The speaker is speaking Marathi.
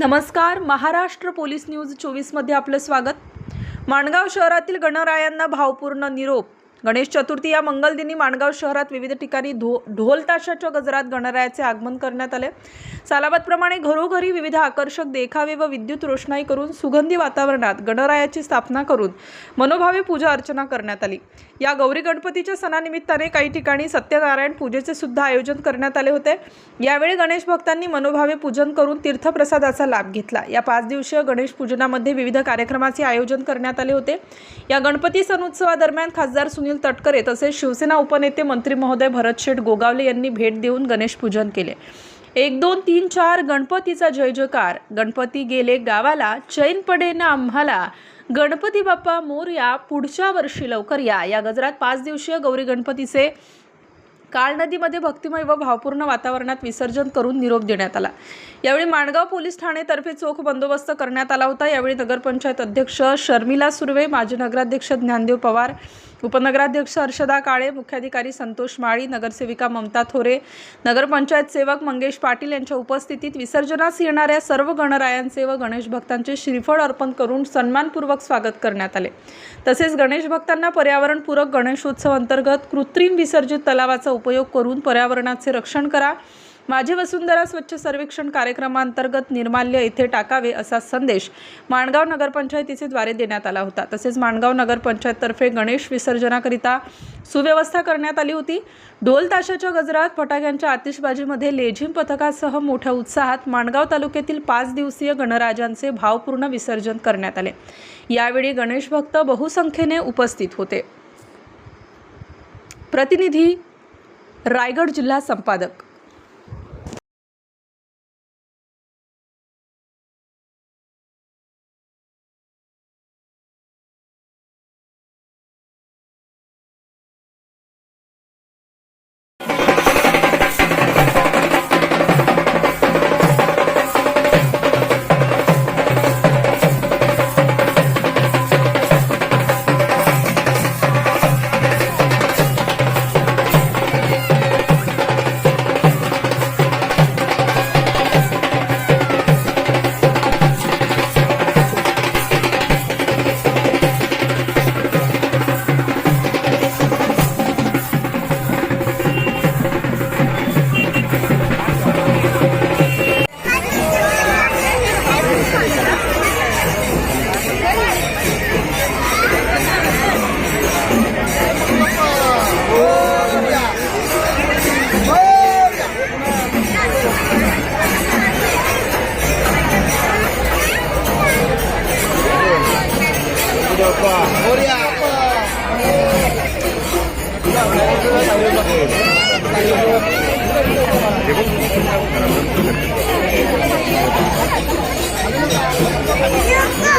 नमस्कार महाराष्ट्र पोलीस न्यूज चोवीसमध्ये आपलं स्वागत. माणगाव शहरातील गणरायांना भावपूर्ण निरोप गणेश चतुर्थी या मंगलदिनी माणगाव शहरात विविध ठिकाणी धो ढोल ताशाच्या गजरात गणरायाचे आगमन करण्यात आले. सालाबादप्रमाणे घरोघरी विविध आकर्षक देखावे व विद्युत रोषणाई करून सुगंधी वातावरणात गणरायाची स्थापना करून मनोभावे पूजा अर्चना करण्यात आली. या गौरी गणपतीच्या सणानिमित्ताने काही ठिकाणी सत्यनारायण पूजेचे सुद्धा आयोजन करण्यात आले होते. यावेळी गणेश भक्तांनी मनोभावे पूजन करून तीर्थप्रसादाचा लाभ घेतला. या पाच दिवसीय गणेश पूजनामध्ये विविध कार्यक्रमाचे आयोजन करण्यात आले होते. या गणपती सण उत्सवादरम्यान खासदार सुनील तटकरे तसेच शिवसेना उपनेते मंत्री महोदय भरत शेठ गोगावले यांनी भेट देऊन गणेश पूजन केले. एक दोन तीन चार गणपतीचा जय जयकार. गणपती गेले गावाला चैन पडे ना आम्हाला. गणपती बाप्पा मोरया पुढच्या वर्षी लवकर या. या गजरात पाच दिवसीय गौरी गणपतीचे काळ नदीमध्ये भक्तिमय व भावपूर्ण वातावरणात विसर्जन करून निरोप देण्यात आला. यावेळी माणगाव पोलीस ठाणेतर्फे चोख बंदोबस्त करण्यात आला होता. यावेळी नगरपंचायत अध्यक्ष शर्मिला सुर्वे माजी नगराध्यक्ष ज्ञानदेव पवार उपनगराध्यक्ष हर्षदा काळे मुख्याधिकारी संतोष माळी नगरसेविका ममता थोरे नगरपंचायत सेवक मंगेश पाटील यांच्या उपस्थितीत विसर्जनास येणाऱ्या सर्व गणरायांचे व गणेश भक्तांचे श्रीफळ अर्पण करून सन्मानपूर्वक स्वागत करण्यात आले. तसेच गणेश भक्तांना पर्यावरणपूरक गणेशोत्सव अंतर्गत कृत्रिम विसर्जित तलावाचा उपयोग करून पर्यावरणाचे रक्षण करा. माझी वसुंधरा स्वच्छ सर्वेक्षण कार्यक्रमांतर्गत निर्माल्य येथे टाकावे असा संदेश माणगाव नगरपंचायतीचे द्वारे देण्यात आला होता. तसेच माणगाव नगरपंचायततर्फे गणेश विसर्जनाकरिता सुव्यवस्था करण्यात आली होती. ढोल ताशाच्या गजरात फटाक्यांच्या आतिषबाजीमध्ये लेझिम पथकासह मोठ्या उत्साहात माणगाव तालुक्यातील पाच दिवसीय गणराजांचे भावपूर्ण विसर्जन करण्यात आले. यावेळी गणेश भक्त बहुसंख्येने उपस्थित होते. प्रतिनिधी रायगड जिल्हा संपादक 아, 귀엽다.